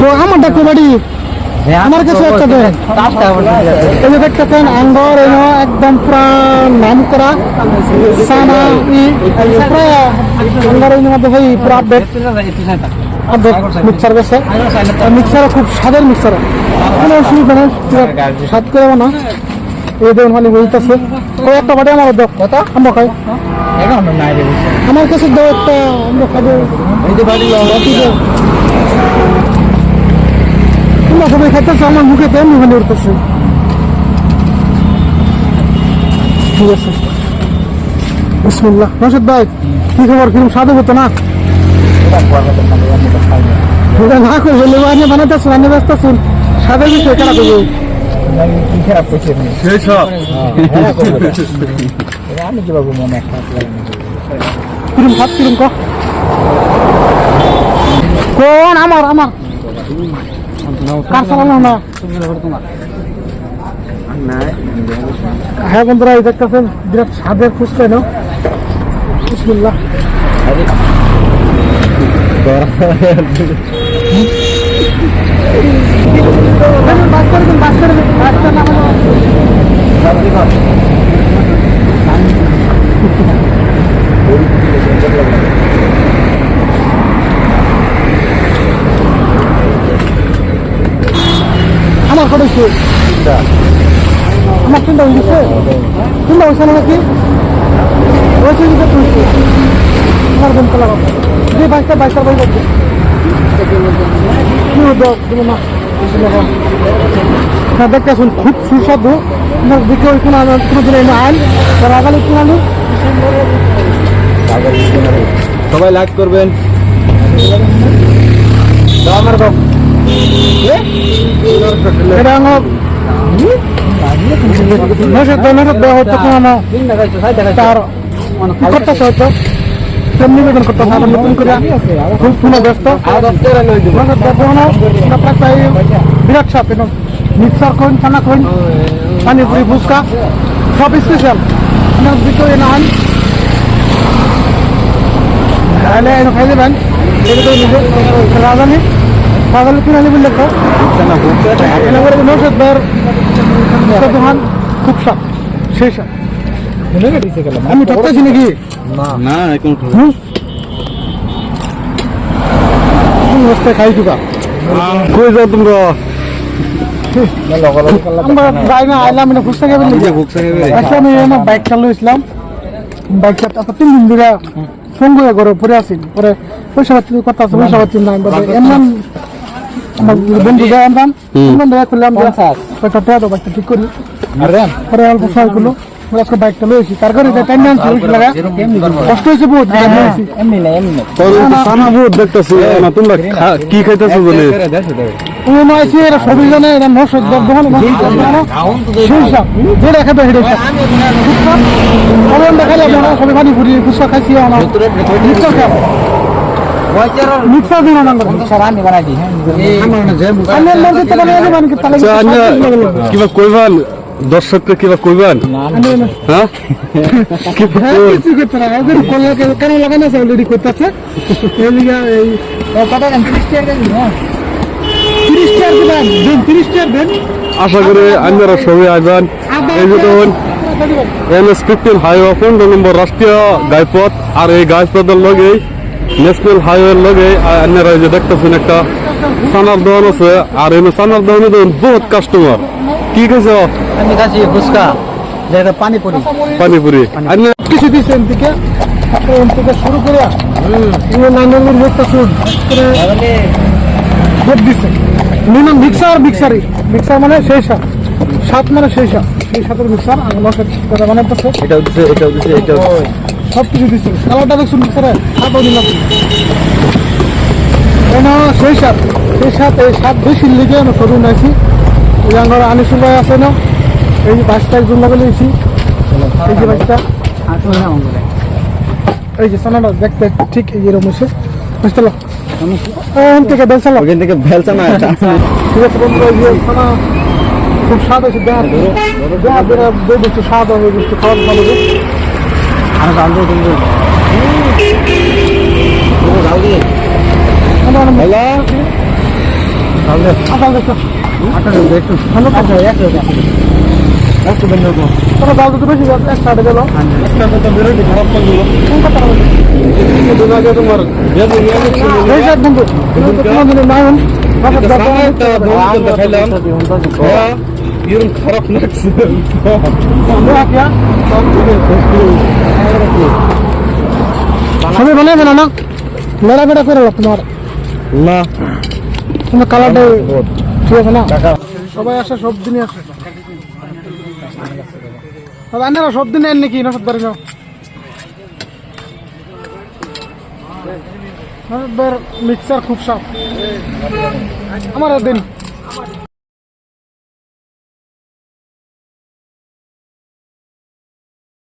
তো আমার ডাকো বাড়ি আমার কাছে একটা দেন। এই যে দেখতেছেন আঙ্গর এই একদম পুরা নাম করা সানা ই পুরা আঙ্গর এই মধ্যে ভাই পুরা আপডেট আপডেট মিক্সার গেছে। মিক্সার খুব স্বাদের মিক্সার কোনো অসুবিধা নেই স্বাদ করে না এই দেখুন মানে বইতেছে ওই একটা বাড়ি আমার দেখ কথা আমরা খাই। আমার কাছে দাও একটা আমরা খাব। বাকি দাও। তোমরা সবাই খাইতেছো আমার মুখে তো এমনি মানে উঠতেছে। ঠিক আছে। বিসমুল্লাহ। নসদ ভাই কি খবর? কিরম স্বাদ হতো না এটা ব্যস্ত আছেন স্বাদের বিষয় কিরম ভাত কিরম ক? কোন আমার আমার? কার চালানো না হ্যাঁ বন্ধুরা এই দেখতেছেন বিরাট স্বাদের ফুচকা না বিসমিল্লাহ বাস করে দিন বাস করে দিন বাসটা নামানো আমার কত হয়েছে আমার হয়ে গেছে। হয়েছে না নাকি হয়েছে কি হয়েছে আমার বোন কলা যে বাইশটা বাইশটা বই করছে না হ্যাঁ দেখতে শুন খুব সুস্বাদু। দিকে ওই কোনো কোনো দিন এনে আইন তার আগালে কিনালি সবাই লাইক করবেন। আমার বাপ। করতেছে হয়তো নিবেদন করতেছে আবার নতুন করে খুব পুনঃ ব্যস্ত না বিরাট এটা মিক্সার কোন চানা কোন পানিপুরি ফুচকা সব স্পেশাল আপনার দিকে আন তাহলে খাই এটা করে খুব সাপ সেই আমি ঠকতেছি নাকি? না। এখন অবস্থায় খাই টুকা কই যাও তোমরা? আমরা যাই না আইলাম না খুঁজতে গেবেন আচ্ছা আমি আমার বাইক চালু ইসলাম বাইক তিন দিন ধরে ঘরে পরে আছি। পরে পয়সা পাচ্ছি কথা আছে পয়সা পাচ্ছি না এমন বন্ধু যায় আনলাম এমন দেখা করলাম কয়টা দাও বাইকটা ঠিক করি পরে অল্প সময় করল আজকে বাইকটা লয়েছি তার করে টাইম নিয়ে আনছি লাগা কষ্ট হয়েছে বহুত টাইম নিয়েছি সানা বহুত দেখতেছি না তোমরা কি খাইতেছো বলে তুমি নয় আছে এরা সবই জানে এরা নশ দোকান যেটা খেতে হেঁটে সবাই পানি ফুরি ফুচকা খাইছি কইবান দর্শককে কিবা কইবান আশা করি আপনারা সবাই দেখুন এনএস ফিফটিন হাইওয়ে পনেরো নম্বর রাষ্ট্রীয় গাইপথ, আর এই গাইপথের লগে ন্যাশনাল হাইওয়ের লগে আপনারা যে দেখতেছেন একটা সানার দোকান আছে আর এই সানার দোকানে দেখুন বহুত কাস্টমার কি খাইছ আমি খাচ্ছি ফুচকা যেটা পানিপুরি। পানিপুরি। আপনি কিছু দিচ্ছে এন থেকে থেকে শুরু করে নাঙ্গলের ভোটটা শুন ভোট দিচ্ছে মিনিমাম মিক্সার মিক্সারই মিক্সার মানে সেই সাপ। সাত মানে সেই সাপ। সেই সাপের মিক্সার আর লসের করে বানাইতেছে। এটাও দিছে এটাও দিছে এটাও সব কিছু দিচ্ছে কালারটা দেখছুন মিক্সারে সাপও দিলাম কেন সেই সাপ সেই সাপ এই সাপ বেশি লিগে আমি সরু নাইছি এই আঙ্গর আনিসুল ভাই আছে না এই বাইশটা একজন লাগে লইছি এই যে বাইশটা এই যে সোনাটা দেখতে ঠিক এই যেরকম হচ্ছে বুঝতে এখান থেকে বেল চালো ওখান থেকে ভেলছে না ঠিক আছে বন্ধু এই যে সোনা খুব স্বাদ হয়েছে দেখা দেখা বেড়া দুই বস্তু স্বাদ হবে বস্তু খাওয়ার ভালো হবে আমি জানব কিন্তু যাও কি মানে অনেক- হ্যালো আসাল দেখো আটা দেবো একটু ভালো আচ্ছা একশো টাকা একশো দিন দেবো তবে দাম তো বেশি যাচ্ছে এক সাইডে গেল একটা কথা বেরোটি খারাপ লাগল কোন কথা বলব কিছুদিন আগে তোমার বেদ নিয়ে ছিল এই সাইড বন্ধু কোনোদিন নাম সামনে একটা বন্ধু দেখাইলাম হ্যাঁ, এরকম খারাপ লাগছে। সবাই না না? লড়া বেড়া করে তোমার। না। তোমার কালারটা ঠিক আছে না? সবাই আসে সব দিনই আসে। তবে আন্নারা সব দিন এন নাকি? নসব বাড়ি যাও। মিক্সার খুব সাপ আমার দিন।